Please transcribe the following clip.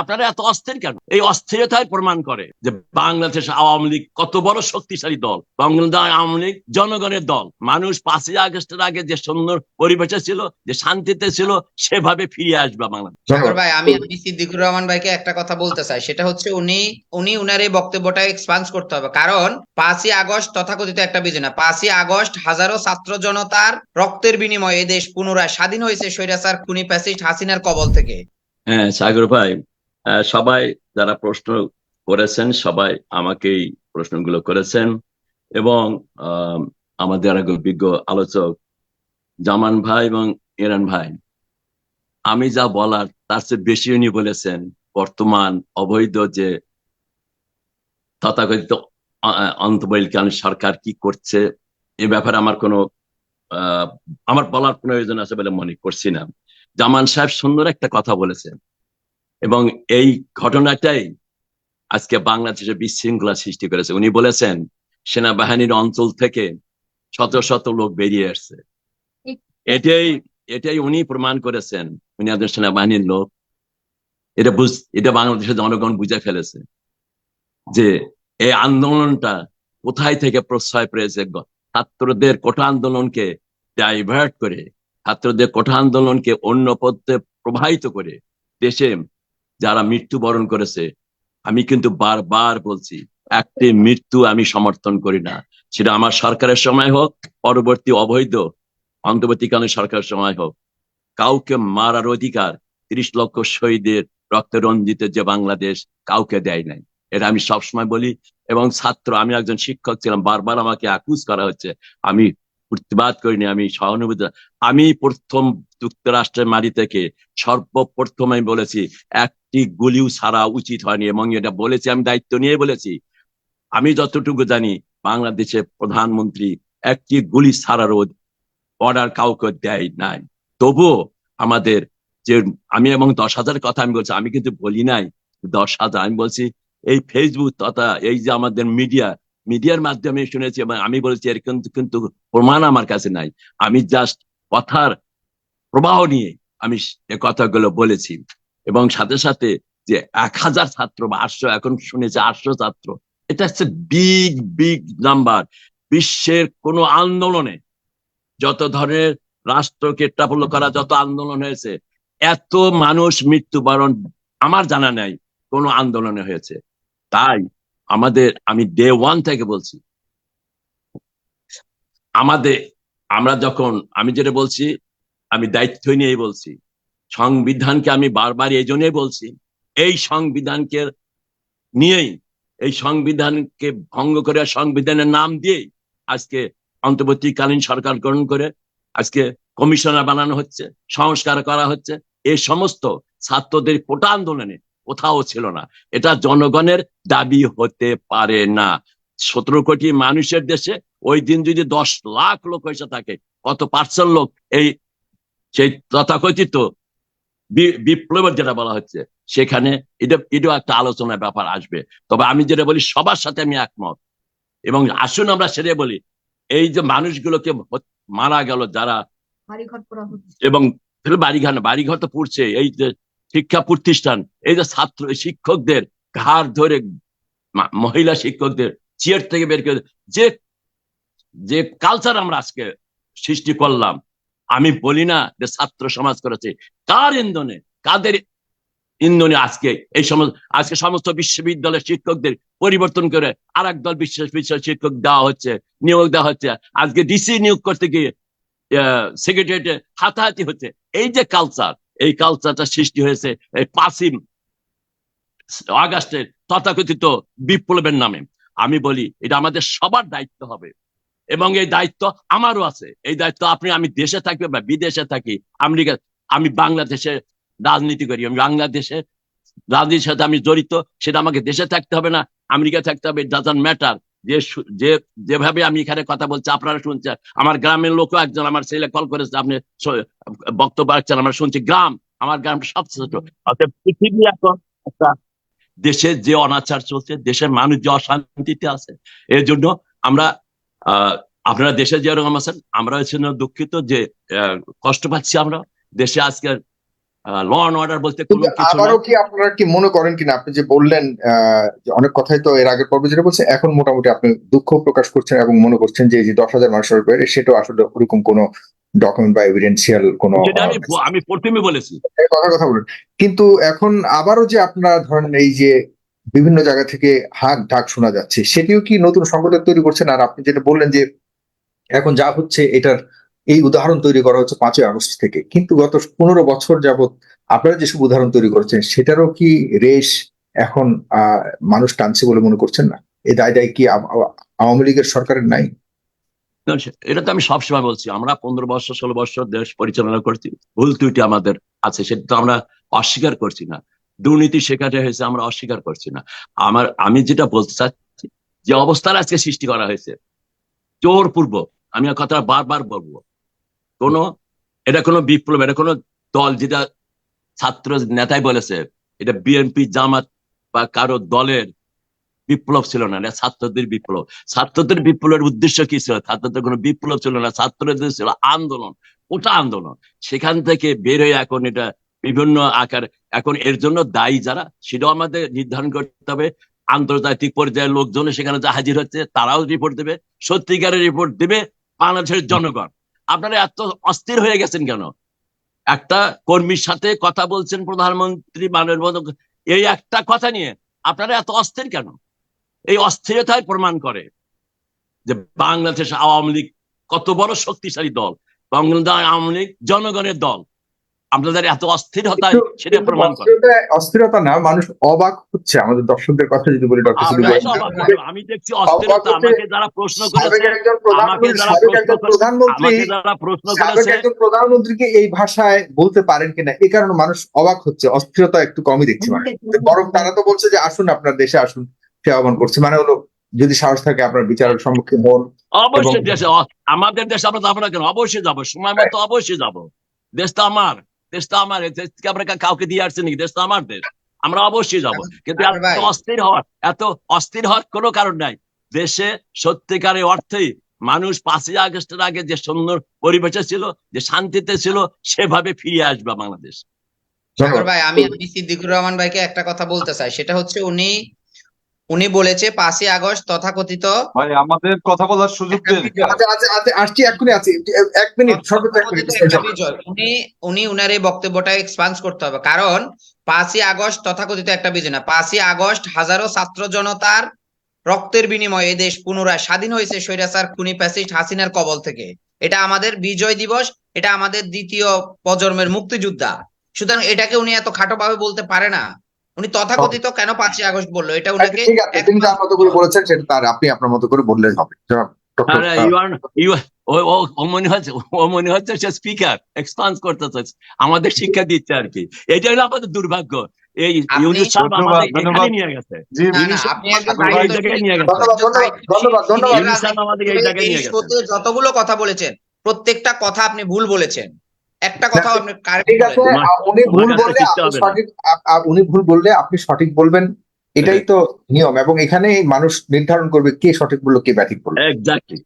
আপনারা এত অস্থির কেন? এই অস্থিরতায় প্রমাণ করে যে বাংলাদেশ আওয়ামী লীগ কত বড় শক্তিশালী দল। বাংলাদেশ আওয়ামী লীগ জনগণের দল। মানুষ পাঁচই আগস্টের আগে যে সুন্দর পরিবেশে ছিল যে শান্তিতে ছিল সেভাবে ফিরে আসবে বাংলাদেশ। সাগর ভাই আমি আমি সিদ্দিকুর রহমান ভাইকে একটা কথা বলতে চাই। সেটা হচ্ছে উনি উনি উনার এই বক্তব্যটা এক্সপান্স করতে হবে। কারণ পাঁচই আগস্ট তথাকথিত একটা বিজয় না পাঁচই আগস্ট হাজারো ছাত্র জনতার রক্তের বিনিময়ে এই দেশ পুনরায় স্বাধীন হয়েছে স্বৈরাচার খুনি প্যাসিস্ট হাসিনার কবল থেকে। হ্যাঁ সাগর ভাই সবাই যারা প্রশ্ন করেছেন সবাই আমাকেই প্রশ্নগুলো করেছেন এবং আমাদের অভিজ্ঞ আলোচক জামান ভাই এবং ইরান ভাই। আমি যা বলার তার চেয়ে বেশি উনি বলেছেন বর্তমান অবৈধ যে তথাকথিত আহ, অন্তর্বর্তীকালীন সরকার কি করছে এ ব্যাপারে আমার কোনো আমার বলার প্রয়োজন আছে বলে মনে করছি না। জামান সাহেব সুন্দর একটা কথা বলেছেন। এবং এই ঘটনাটাই আজকে বাংলাদেশে বিশৃঙ্খলা সৃষ্টি করেছে। উনি বলেছেন সেনাবাহিনীর অঞ্চল থেকে শত শত লোক বেরিয়ে আসছে। এটাই এটাই উনি প্রমাণ করেছেন উনি একজন সেনাবাহিনীর লোক। এটা বুঝ এটা বাংলাদেশের জনগণ বুঝে ফেলেছে যে এই আন্দোলনটা কোথায় থেকে প্রশ্রয় পেয়েছে। ছাত্রদের কোটা আন্দোলনকে ডাইভার্ট করে ছাত্রদের কোটা আন্দোলনকে অন্য পথে প্রবাহিত করে দেশে যারা মৃত্যুবরণ করেছে, আমি কিন্তু বারবার বলছি, একটি মৃত্যু আমি সমর্থন করি না। সেটা আমার সরকারের সময় হোক, পরবর্তী অবৈধ, অন্তর্বর্তীকালীন সরকারের সময় হোক। কাউকে মারার অধিকার, তিরিশ লক্ষ শহীদের রক্তে রঞ্জিত যে বাংলাদেশ কাউকে দেয় নাই। এটা আমি সবসময় বলি, এবং ছাত্র, আমি একজন শিক্ষক ছিলাম, বারবার আমাকে আকুজ করা হচ্ছে। আমি প্রতিবাদ করিনি, আমি সহানুভূতি আমি প্রথম যুক্তরাষ্ট্রের মাটি থেকে সর্বপ্রথম আমি বলেছি একটি গুলিও ছাড়া উচিত হয়নি এবং এটা বলেছি, আমি দায়িত্ব নিয়ে বলেছি। আমি যতটুকু জানি, বাংলাদেশের প্রধানমন্ত্রী একটি গুলি ছাড়ার অর্ডার কাউকে দেয় নাই। তবুও আমাদের যে আমি এবং দশ হাজার কথা আমি বলছি, আমি কিন্তু বলি নাই। দশ হাজার, আমি বলছি এই ফেসবুক তথা এই যে আমাদের মিডিয়া মিডিয়ার মাধ্যমে শুনেছি এবং আমি বলেছি, এর কিন্তু কিন্তু প্রমাণ আমার কাছে নাই। আমি জাস্ট কথার প্রবাহ নিয়ে আমি এ কথাগুলো বলেছি। এবং সাথে সাথে যে এক হাজার ছাত্র বা আটশো, এখন শুনেছি আটশো ছাত্র, এটা হচ্ছে বিগ বিগ নাম্বার বিশ্বের কোনো আন্দোলনে। যত ধরনের রাষ্ট্রকে ট্রাপল করা, যত আন্দোলন হয়েছে, এত মানুষ মৃত্যুবরণ আমার জানা নাই, কোনো আন্দোলনে হয়েছে। তাই আমাদের, আমি ডে ওয়ান থেকে বলছি, আমাদের, আমরা যখন, আমি যেটা বলছি, আমি দায়িত্ব নিয়েই বলছি সংবিধানকে আমি বারবার এই জন্যই বলছি, এই সংবিধানকে নিয়েই, এই সংবিধানকে ভঙ্গ করে সংবিধানের নাম দিয়েই আজকে অন্তর্বর্তীকালীন সরকার গ্রহণ করে আজকে কমিশনার বানানো হচ্ছে, সংস্কার করা হচ্ছে। এই সমস্ত ছাত্রদের কোটা আন্দোলনে কোথাও ছিল না। এটা জনগণের দাবি হতে পারে না। সতেরো কোটি মানুষের দেশে ওই দিন যদি দশ লাখ লোক হয়েছে থাকে, কত পার্সেন্ট লোক এই সেই তথাকথিত বিপ্লবের যেটা বলা হচ্ছে সেখানে এটা এটাও একটা আলোচনার ব্যাপার আসবে। তবে আমি যেটা বলি সবার সাথে আমি একমত। এবং আসুন আমরা সেটা বলি এই যে মানুষগুলোকে মারা গেল যারা এবং বাড়িঘর বাড়িঘর তো পড়ছে এই যে শিক্ষা প্রতিষ্ঠান এই যে ছাত্র শিক্ষকদের ঘাড় ধরে মহিলা শিক্ষকদের চেয়ার থেকে বের করে যে যে কালচার আমরা আজকে সৃষ্টি করলাম আমি বলি না যে ছাত্র সমাজ করেছে। কার ইন্ধনে? কাদের ইন্ধনে আজকে এই সমস্ত আজকে সমস্ত বিশ্ববিদ্যালয়ের শিক্ষকদের পরিবর্তন করে আর এক দল বিশ্ব বিশ্ব শিক্ষক দেওয়া হচ্ছে, নিয়োগ দেওয়া হচ্ছে। আজকে ডিসি নিয়োগ করতে গিয়ে সেক্রেটারিয়েটে হাতাহাতি হচ্ছে। এই যে কালচার এই কালচারটা সৃষ্টি হয়েছে এই পাসিম আগস্টের তথাকথিত বিপ্লবের নামে। আমি বলি, এটা আমাদের সবার দায়িত্ব হবে। এবং এই দায়িত্ব আমারও আছে। এই দায়িত্ব আপনি, আমি দেশে থাকি বা বিদেশে থাকি, আমেরিকা, আমি বাংলাদেশে রাজনীতি করি। আমি বাংলাদেশে রাজনীতির সাথে আমি জড়িত, সেটা আমাকে দেশে থাকতে হবে না, আমেরিকা থাকতে হবে ডাজন ম্যাটার যে যে, যেভাবে আমি এখানে কথা বলছি, আপনারা শুনছেন, আমার গ্রামের লোকও একজন আমার ছেলে কল করেছে, আপনি বক্তব্য রাখছেন, আমরা শুনছি গ্রাম, আমার গ্রামটা সবচেয়ে ছোট। অতএব পৃথিবী এখন একটা দেশে যে অনাচার চলছে, দেশের মানুষ যে অশান্তিতে আছে, এর জন্য আমরা আপনারা দেশে যেরকম আছেন আমরা হচ্ছে দুঃখিত যে কষ্ট পাচ্ছি আমরা। দেশে আজকে ল অ্যান্ড অর্ডার বলতে কোনো কিছু আবারও কি আপনারা কি মনে করেন কিনা? আপনি যে বললেন অনেক কথাই তো এর আগের পর্বে যেটা বলছে এখন মোটামুটি আপনি দুঃখ প্রকাশ করছেন এবং মনে করছেন যে এই যে দশ হাজার মানুষের বাইরে সেটাও আসলে ওরকম কোনো ডকুমেন্ট বা এভিডেন্সিয়াল কোনো আমি আমি প্রথমে বলেছি। এই কথা বলুন। কিন্তু এখন আবারও যে আপনারা ধরেন এই যে বিভিন্ন জায়গা থেকে হাক ডাক শোনা যাচ্ছে। সেটিও কি নতুন সংগঠন তৈরি করছেন? আর আপনি যেটা বললেন যে এখন যা হচ্ছে এটার এই উদাহরণ তৈরি করা হচ্ছে পাঁচই আগস্ট থেকে। কিন্তু গত পনেরো বছর যাবৎ আপনারা যেসব উদাহরণ তৈরি করেছেন, সেটারও কি রেশ এখন মানুষ টানছে বলে মনে করছেন না? এই দায় দায় কি আওয়ামী লীগের সরকারের নাই? এটা তো আমি সবসময় বলছি। আমরা পনেরো বছর, ষোলো বছর দেশ পরিচালনা করছি। ভুল ত্রুটি আমাদের আছে, সেটা তো আমরা অস্বীকার করছি না। দুর্নীতি শেখাতে হয়েছে, আমরা অস্বীকার করছি না। আমার, আমি যেটা বলতে চাচ্ছি, যে অবস্থার আজকে সৃষ্টি করা হয়েছে। চোর পূর্ব আমি আর কথা বারবার বলব। কোন, এটা কোনো বিপ্লব, এটা কোনো দল যেটা ছাত্র নেতাই বলেছে, এটা বিএনপি জামাত বা কারও দলের বিপ্লব ছিল না, এটা ছাত্রদের বিপ্লব। ছাত্রদের বিপ্লবের উদ্দেশ্য কি ছিল? ছাত্রদের কোনো বিপ্লব ছিল না, ছাত্রদের ছিল আন্দোলন, ওটা আন্দোলন। সেখান থেকে বের হয়ে এখন এটা বিভিন্ন আকার। এখন এর জন্য দায়ী যারা, সেটাও আমাদের নির্ধারণ করতে হবে। আন্তর্জাতিক পর্যায়ের লোকজন সেখানে যা হাজির হচ্ছে, তারাও রিপোর্ট দেবে, সত্যিকারের রিপোর্ট দেবে বাংলাদেশের জনগণ। আপনারা এত অস্থির হয়ে গেছেন কেন? একটা কর্মীর সাথে কথা বলছেন প্রধানমন্ত্রী মাননীয় এই একটা কথা নিয়ে আপনারা এত অস্থির কেন? এই অস্থিরতাই প্রমাণ করে যে বাংলাদেশ আওয়ামী লীগ কত বড় শক্তিশালী দল, বাংলাদেশ আওয়ামী লীগ জনগণের দল। আপনাদের এত অস্থিরতা সেটা প্রমাণ করে অস্থিরতা অস্থিরতা না মানুষ অবাক হচ্ছে আমাদের দর্শকদের কথা যদি বলি ডক্টর। আমি দেখছি অস্থিরতা আমাকে যারা প্রশ্ন করেছে আমাকে প্রধানমন্ত্রী যারা প্রধানমন্ত্রী আমাকে যারা প্রশ্ন করেছে একজন প্রধানমন্ত্রীকে এই ভাষায় বলতে পারেন কিনা এই কারণে মানুষ অবাক হচ্ছে অস্থিরতা একটু কমই দেখছি মানে বরং তারা তো বলছে যে আসুন আপনার দেশে আসুন সে আহ্বান করছে। মানে হলো যদি সাহস থাকে আপনার বিচারের সম্মুখীন হন অবশ্যই দেশে আমাদের দেশে আমরা যাব না কেন? অবশ্যই যাব সময় মতো অবশ্যই যাব। দেশটা আমার। দেশটা আমার এই দেশকে আমরা কাউকে দিয়ে আসছে নাকি? দেশটা আমার দেশ। আমরা অবশ্যই যাব। কিন্তু এত অস্থির হওয়ার এত অস্থির হওয়ার কোনো কারণ নাই। দেশে সত্যিকারের অর্থেই মানুষ পাঁচই আগস্টের আগে যে সুন্দর পরিবেশে ছিল যে শান্তিতে ছিল সেভাবে ফিরে আসবে বাংলাদেশ। ভাই আমি আমি সিদ্দিকুর রহমান ভাইকে একটা কথা বলতে চাই। সেটা হচ্ছে উনি উনি বলেছে পাঁচই আগস্ট তথাকথিত ভাই আমাদের কথা বলার সুযোগ একটা দেন। বিজয়। আচ্ছা আচ্ছা আচ্ছা আসছি এক্ষুনি আছি এক মিনিট। উনি উনি উনার এই বক্তব্যটা এক্সপান্স করতে হবে। কারণ পাঁচই আগস্ট তথাকথিত একটা বিজয় না। পাঁচই আগস্ট হাজারো ছাত্র জনতার রক্তের বিনিময়ে এই দেশ পুনরায় স্বাধীন হয়েছে স্বৈরাচার খুনি প্যাসিস্ট হাসিনার কবল থেকে। এটা আমাদের বিজয় দিবস এটা আমাদের দ্বিতীয় প্রজন্মের মুক্তিযোদ্ধা। সুতরাং এটাকে উনি এত খাটোভাবে বলতে পারে না। উনি তথাকথিত কেন পাঁচই আগস্ট বলল? এটা উনাকে ঠিক আছে তিনি যার মতো করে বলেছেন সেটা তার আপনি আপনার মতো করে বললেই হবে। জনাব ডক্টর আরে ইউ আর ইউ ও ও- ও মনে হচ্ছে ও মনে হচ্ছে সে স্পিকার এক্সপান্স করতেছে আমাদের শিক্ষা দিচ্ছে আর কি। এটা হলো আমাদের দুর্ভাগ্য। এই ইউনিট সাহেব আমাদের এখানে নিয়ে গেছে। যতগুলো কথা বলেছেন প্রত্যেকটা কথা আপনি ভুল বলেছেন। একটা কথা আপনি কারেক্ট ঠিক আছে উনি ভুল বললে। সঠিক উনি ভুল বললে আপনি সঠিক বলবেন এটাই তো নিয়ম। এবং এখানে মানুষ নির্ধারণ করবে কে সঠিক বলল কে ব্যাঠিক বলল। এক্স্যাক্টলি